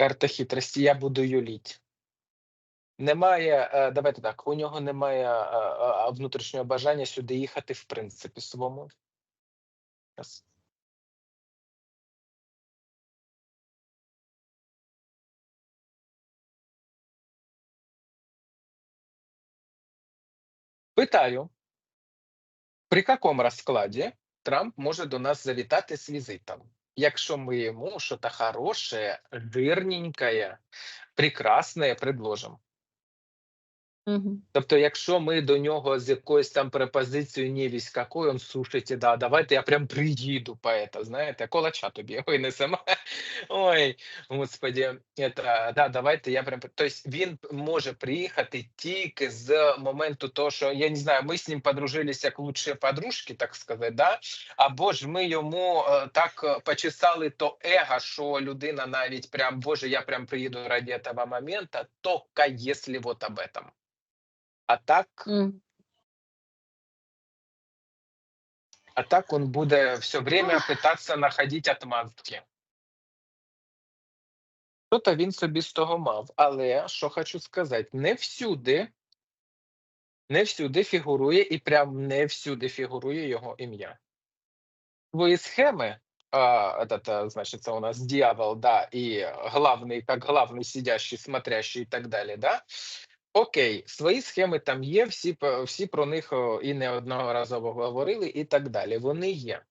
Карта хитрості, я буду юліть. Немає, е, давайте так, у нього немає е, е, внутрішнього бажання сюди їхати, в принципі, свому. Щас. Питаю, при якому розкладі Трамп може до нас завітати з візитом, якщо ми йому щось хороше, жирненькое, прекрасне предложимо? Мгм. Тобто, якщо ми до нього з якоюсь там пропозицією не вісь какой, он слушайте, да, давайте я прям приїду по это, знаєте, колача тобі ой, не сама. Ой, господі, это, да, давайте я прям. Тобто він може приїхати тільки з моменту того, що я не знаю, ми з ним подружилися як лучші подружки, так сказати, да? або ж ми йому е, так е, почесали то его, що людина навіть прям, боже, я прям приїду ради этого момента, только если вот об этом. А так, Мгм. а так он буде все время пытаться находить отмазки. Що-то він собі з того мав. Але що хочу сказати, не всюди, не всюди фігурує і прям не всюди фігурує його ім'я. Твої схеми, а, этот, а, значит, у нас дьявол, да, и главный, как главный сидящий, смотрящий и так далі, да, Окей, свої схеми там є, всі, всі про них о, і не одного разу говорили, і так далі. Вони є.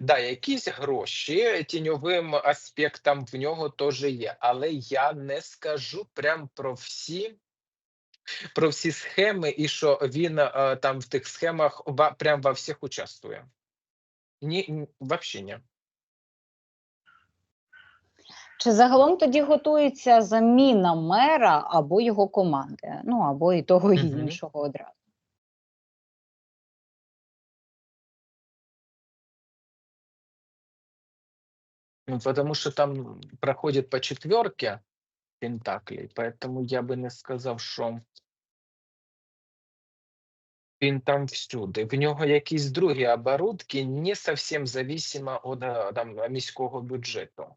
Да, якісь гроші тіньовим аспектом в нього теж є, але я не скажу прям про всі. Про всі схеми, і що він е, там в тих схемах ва, прям во всіх участвує. Ні, ні, вообще ні. Чи загалом тоді готується заміна мера або його команди? Ну або і того, і іншого одразу. Ну, потому что там проходит по четверке пентаклей, поэтому я би не сказав, що він там всюди. В нього якісь другі оборудки, не совсем зависимо від е, там, міського бюджету.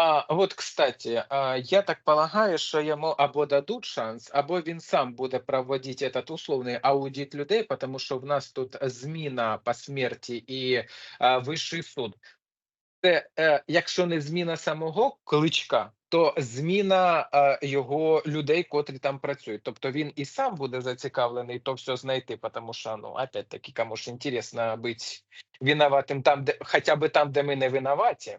А, вот, кстати, я так полагаю, що йому або дадуть шанс, або він сам буде проводити этот условний аудит людей, тому що в нас тут зміна по смерті і вищий суд. Це, е, якщо не зміна самого кличка, то зміна е, його людей, котрі там працюють. Тобто він і сам буде зацікавлений то все знайти, тому що, ну, опять-таки, кому ж інтересно бути винуватим там, де, хоча б там, де ми не винуваті.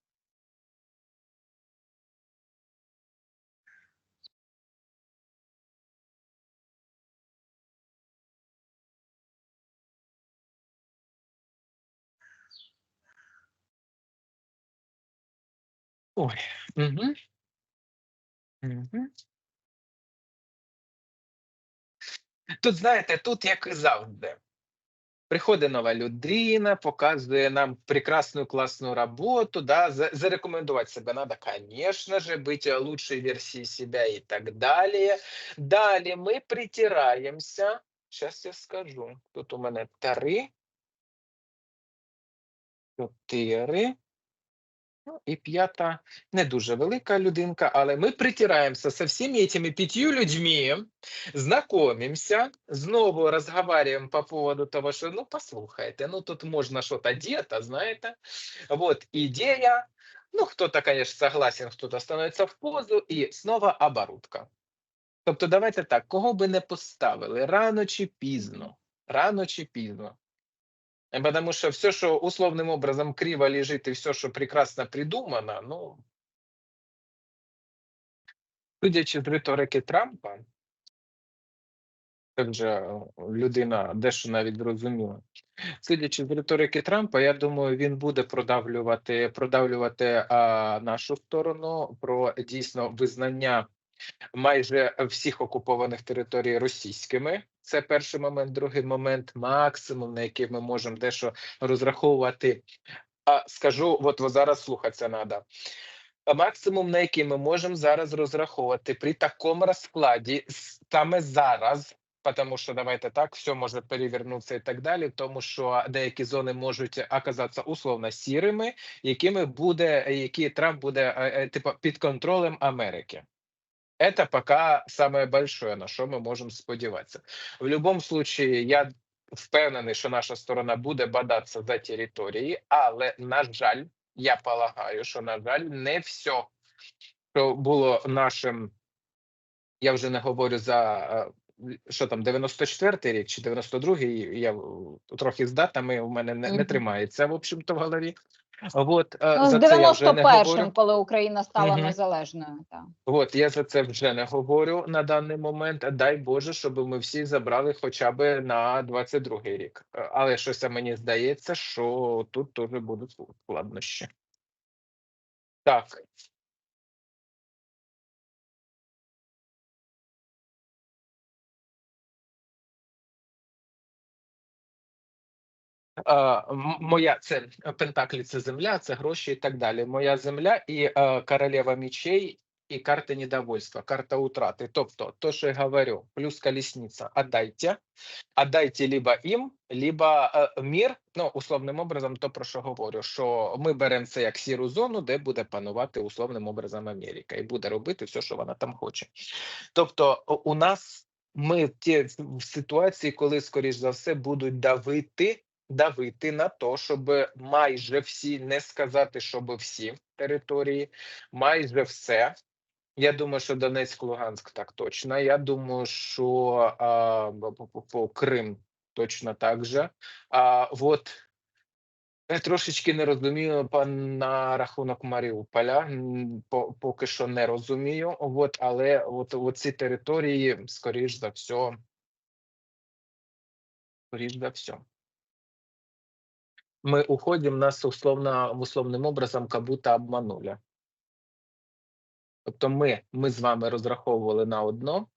Ой. Угу. Угу. Тут, знаєте, тут як і завжди. Приходить нова людина, показує нам прекрасную классную работу, да, за- зарекомендовать себя надо, конечно же, быть лучшей версией себя и так далее. Далее мы притираемся. Сейчас я скажу. Тут у мене три, чотири. Ну, і п'ята не дуже велика людинка, але ми притираємося со всеми этими пятью людьми, знакомимся, знову разговариваем по поводу того, що ну послухайте, ну тут можна что-то где-то, знаєте. Вот идея. Ну, кто-то, конечно, согласен, кто-то становится в позу, і снова оборудка. Тобто, давайте так, кого би не поставили, рано чи пізно, рано чи пізно. Потому что все, что условным образом криво лежит, и все, что прекрасно придумано, ну, судячи з риторики Трампа, же е, людина дещо навіть зрозуміла. Судячи з риторики Трампа, я думаю, він буде продавлювати, продавлювати а, нашу сторону про дійсно визнання майже всіх окупованих територій російськими. Це перший момент. Другий момент максимум, на який ми можемо дещо розраховувати. А скажу, от, зараз слухатися треба. Максимум, на який ми можемо зараз розраховувати при такому розкладі, саме зараз, тому що давайте так, все може перевернутися і так далі, тому що деякі зони можуть оказатися условно сірими, якими буде, які Трамп буде е, е, типу під контролем Америки. Это пока самое большое, на що ми можемо сподіватися. В будь-якому случае, я впевнений, що наша сторона буде бадатися за території, але, на жаль, я полагаю, що, на жаль, не все, що було нашим, я вже не говорю за що там, 94-й рік чи 92-й, я е, трохи з датами у мене не, не тримається, в общем-то, в голові. От, е, Ну, з за це я вже не говорю. 91-м, коли Україна стала угу. незалежною. Так. От я за це вже не говорю на даний момент. Дай Боже, щоб ми всі забрали хоча б на 22-й рік. Е, Але щось мені здається, що тут теж будуть складнощі. Так. Моя це Пентаклі, це земля, це гроші і так далі. Моя земля і королева мечей, і карта недовольства, карта утрати. Тобто, то, що я говорю, плюс колесниця, отдайте, отдайте либо їм, либо е, мір. Ну, условним образом, то про що говорю, що ми беремо це як сіру зону, де буде панувати условним образом Америка, і буде робити все, що вона там хоче. Тобто, у- нас ми ті в ситуації, коли, скоріш за все, будуть давити давити на то, щоб майже всі, не сказати, щоб всі території, майже все. Я думаю, що Донецьк, Луганськ так точно. Я думаю, що а, по- Крим точно так же. А от я трошечки не розумію на рахунок Маріуполя. по- Поки що не розумію. От, але от, от ці території, скоріш за все, скоріш за все. Мы уходим, нас условно, условним образом как будто обманули. Тобто ми, ми з вами розраховували на одно,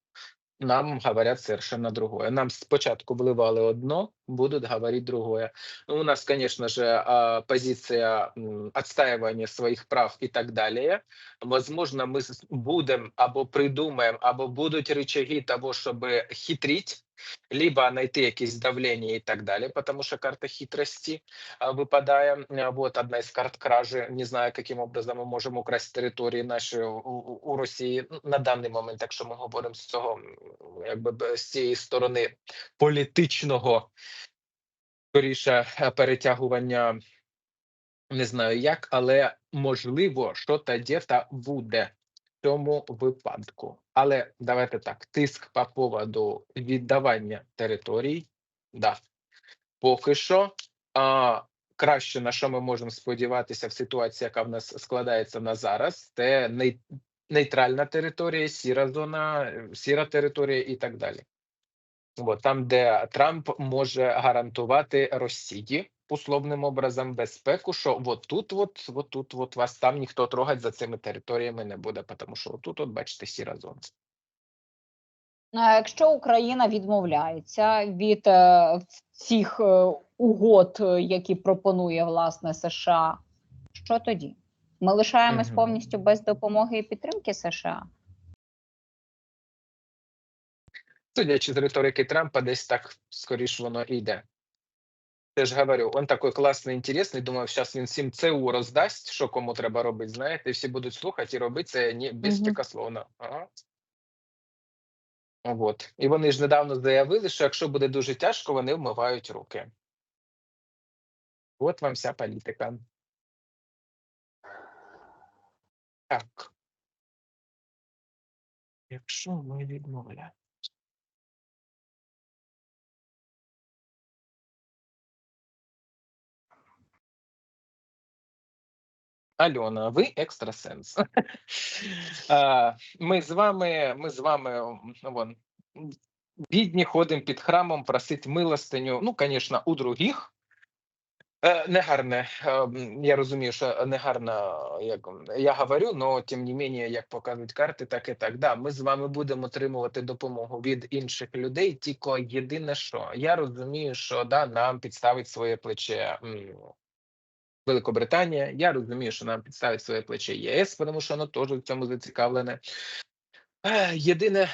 нам говорять совершенно другое. Нам спочатку вливали одно, будут говорить другое. Ну, у нас, конечно же, а, позиция м, отстаивания своих прав и так далее. Возможно, мы с- будем або придумаем, або будуть рычаги того, чтобы хитрить, либо найти якісь давлення і так далі, потому що карта хитрості а, випадає. А, Вот одна із карт кражі. Не знаю, яким образом ми можемо украсти території наші у, у, у Росії Ну, на даний момент, якщо ми говоримо з цього, м, якби б, з цієї сторони політичного, скоріше е, перетягування. Не знаю як, але можливо, що та дєта буде в цьому випадку. Але давайте так: тиск по поводу віддавання територій. Да. Поки що а, краще на що ми можемо сподіватися в ситуації, яка в нас складається на зараз, це нейтральна територія, сіра зона, е, сіра територія і так далі. От, там, де Трамп може гарантувати Росії условним образом безпеку, що от тут, от, от тут, от вас там ніхто трогать за цими територіями не буде, тому що тут, от бачите, сіра зона. А Якщо Україна відмовляється від е, цих е, угод, е, які пропонує власне США, що тоді? Ми лишаємось повністю без допомоги і підтримки США. Судячи з риторики Трампа, десь так скоріш воно і йде. Я ж говорю, он такой класний, інтересний. Думаю, зараз він всім ЦУ роздасть, що кому треба робити, знаєте, і всі будуть слухати і робити це не безпрекословно. Ага. От. І вони ж недавно заявили, що якщо буде дуже тяжко, вони вмивають руки. От вам вся політика. Так. Якщо ми відмовляємо. Альона, ви екстрасенс. Ми з вами, ми з вами вон, бідні ходимо під храмом просить милостиню. Ну, звісно, у других. Е, Негарне, е, я розумію, що негарно, як я говорю, але тим не менше, як показують карти, так і так. Да, ми з вами будемо отримувати допомогу від інших людей. Тільки єдине, що я розумію, що да, нам підставить своє плече Великобританія. Я розумію, що нам підставить своє плече ЄС, тому що воно теж в цьому зацікавлене. Е, Єдине.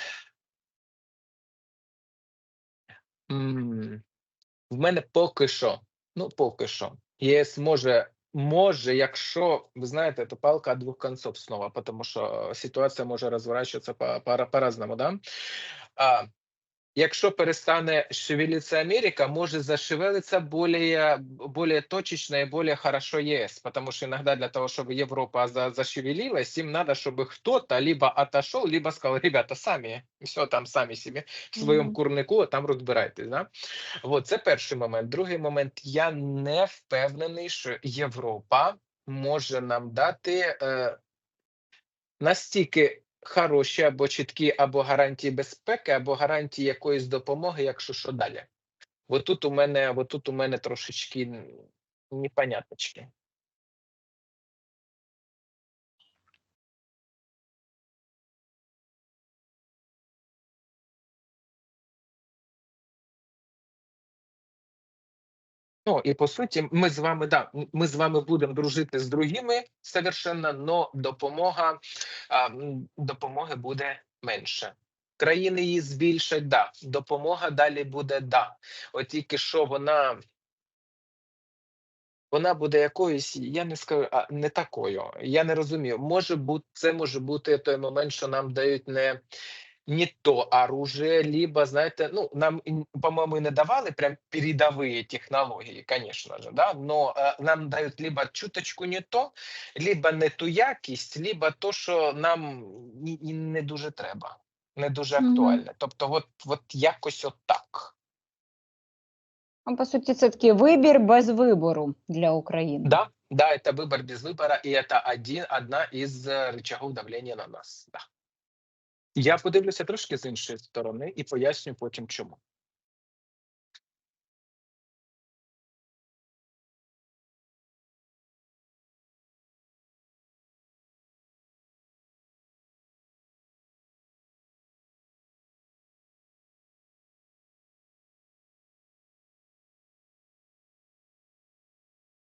В мене поки що. Ну, поки що. ЄС може, може, якщо ви знаєте, то палка двох концов знову, тому що ситуація може розворачуватися по, по, по-разному, да? А, якщо перестане шевелиться Америка, може зашевелиться более, более точечно и более хорошо ЕС, потому что иногда для того, чтобы Европа за, зашевелилась, им надо, чтобы кто-то либо отошел, либо сказал, ребята, самі, все там самі собі в своєму Мгм. курнику, а там розбирайтесь. Да? От, це перший момент. Другий момент, я не впевнений, що Європа може нам дати е, настільки хороші або чіткі або гарантії безпеки, або гарантії якоїсь допомоги, якщо що далі. Отут тут у мене, от тут у мене трошечки непоняточки. Ну і по суті, ми з вами да, ми з вами будемо дружити з другими совершенно, но допомога а, допомоги буде менше. Країни її збільшать, да. Допомога далі буде да. От тільки що вона. Вона буде якоюсь, я не скажу, а не такою. Я не розумію. Може бути, це може бути той момент, що нам дають не, не то оружие, либо, знаєте, ну нам, ін- по-моєму, і не давали прям передовые технології, конечно же, да, но е, нам дають либо чуточку не то, либо не ту якість, либо то, що нам і, і не дуже треба, не дуже Мгм. актуальне. Тобто, от, от якось отак. Ну, по суті, це такий вибір без вибору для України. Да, да, это выбор без выбора, и это один, одна із е, рычагов давлення на нас. Да. Я подивлюся трошки з іншої сторони і поясню потім чому.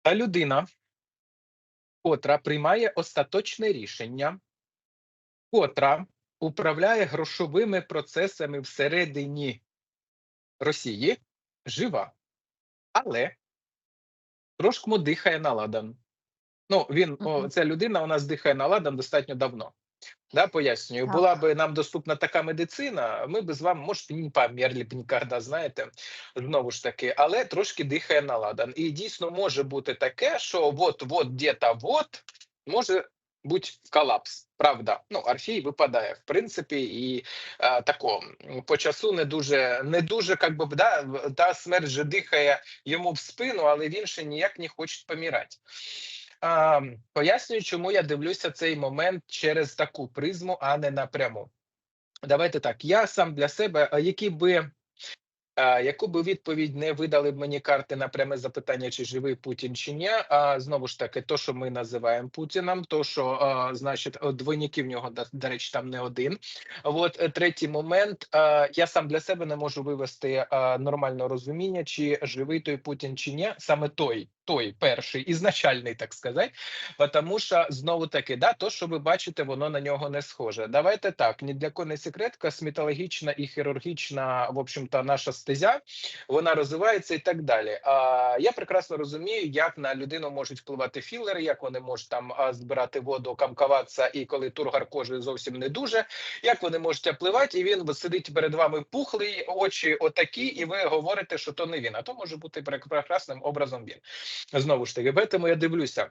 Та людина, котра приймає остаточне рішення, котра управляє грошовими процесами всередині Росії, жива, але трошки дихає на ладан. Ну, він, о, ця людина у нас дихає на ладан достатньо давно. Да, пояснюю, була би нам доступна така медицина, ми б з вами, може, не померли б ніколи, знаєте, знову ж таки, але трошки дихає на ладан. І дійсно може бути таке, що от-от, где-то вот, може бути колапс. Правда, ну Орфій випадає в принципі, і е, тако по часу не дуже, не дуже, как би да, та смерть же дихає йому в спину, але він ще ніяк не хоче помирати. А, пояснюю, чому я дивлюся цей момент через таку призму, а не напряму. Давайте так. Я сам для себе, які би яку би відповідь не видали б мені карти на пряме запитання, чи живий Путін чи ні, а знову ж таки, то, що ми називаємо Путіном, то що а, значить о, двойників в нього до речі, там не один. От е, третій момент. а, Я сам для себе не можу вивести а, нормального розуміння, чи живий той Путін чи ні, саме той, той перший ізначальний, так сказати. Тому що знову таки, да, то, що ви бачите, воно на нього не схоже. Давайте так, ні для кого не секрет, косметологічна і хірургічна, в общем-то, наша стезя, вона розвивається і так далі. А я прекрасно розумію, як на людину можуть впливати філери, як вони можуть там збирати воду, камкаватися, і коли тургар кожи зовсім не дуже, як вони можуть впливати, і він сидить перед вами пухлий, очі отакі, і ви говорите, що то не він, а то може бути прекрасним образом він. Знову ж таки, тому я дивлюся.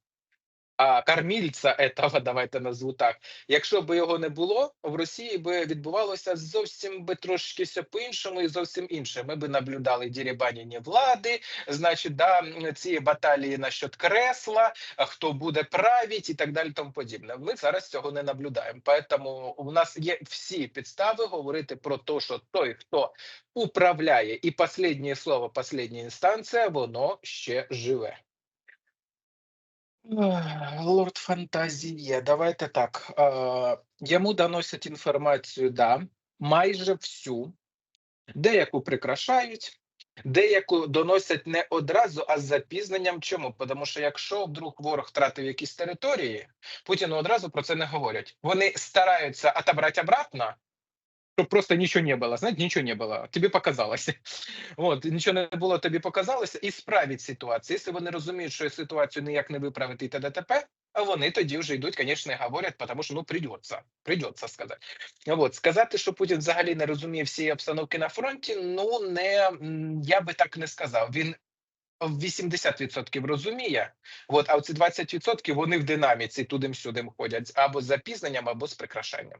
а, кормільця этого, давайте назву так. Якщо б його не було, в Росії би відбувалося зовсім би трошки все по-іншому і зовсім інше. Ми би наблюдали дірібаніння влади, значить, да, ці баталії насчет кресла, хто буде править і так далі, тому подібне. Ми зараз цього не наблюдаємо. Поэтому у нас є всі підстави говорити про те, що той, хто управляє, і останнє слово, остання інстанція, воно ще живе. Лорд Фантазія, давайте так. Йому доносять інформацію, да, майже всю, деяку прикрашають, деяку доносять не одразу, а з запізненням. Чому? Тому що якщо вдруг ворог втратив якісь території, Путіну одразу про це не говорять. Вони стараються отобрати обратно, щоб просто нічого не було. Знаєте, нічого не було. Тобі показалося. От нічого не було, тобі показалося, і справить ситуацію. Якщо вони розуміють, що ситуацію ніяк не виправити і т.д. а вони тоді вже йдуть, звісно, і говорять, тому що ну придеться, придеться сказати. От сказати, що Путін взагалі не розуміє всієї обстановки на фронті. Ну не я би так не сказав. Він в 80% розуміє. От, а оці 20% вони в динаміці туди-сюди ходять або з запізненням, або з прикрашанням.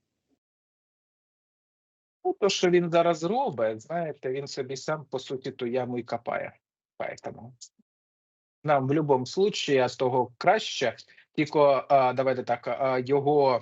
Ну, то, що він зараз робить, знаєте, він собі сам, по суті, ту яму і копає. Поэтому нам в будь-якому випадку з того краще, тільки давайте так, його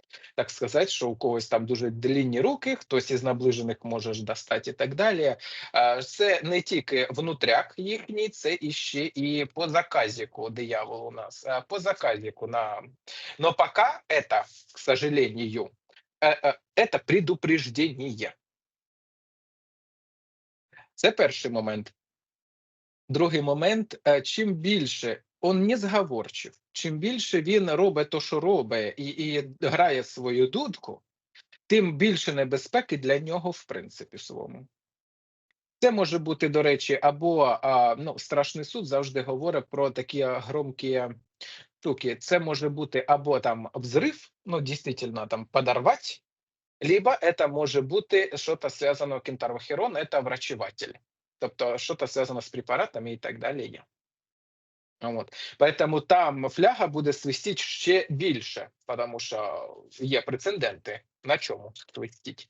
Так сказати, що у когось там дуже длінні руки, хтось із наближених може ж достати і так далі. Це не тільки внутряк їхній, це іще і по заказіку диявол у нас. По заказіку на... Но пока это, к сожалению, е, е, это предупреждение. Це перший момент. Другий момент: е, чим більше он не зговорчив, чим більше він робить то, що робить, і, і грає свою дудку, тим більше небезпеки для нього, в принципі, своєму. Це може бути, до речі, або а, ну, страшний суд завжди говорить про такі громкі штуки. Це може бути або там взрив, ну, дійсно, там подорвати, либо это може бути щось зв'язано кентарвохерон, это врачеватель. Тобто, що-то зв'язано з препаратами і так далі є. От. Поэтому там фляга буде свистіти ще більше, тому що є прецеденти, на чому свистіть.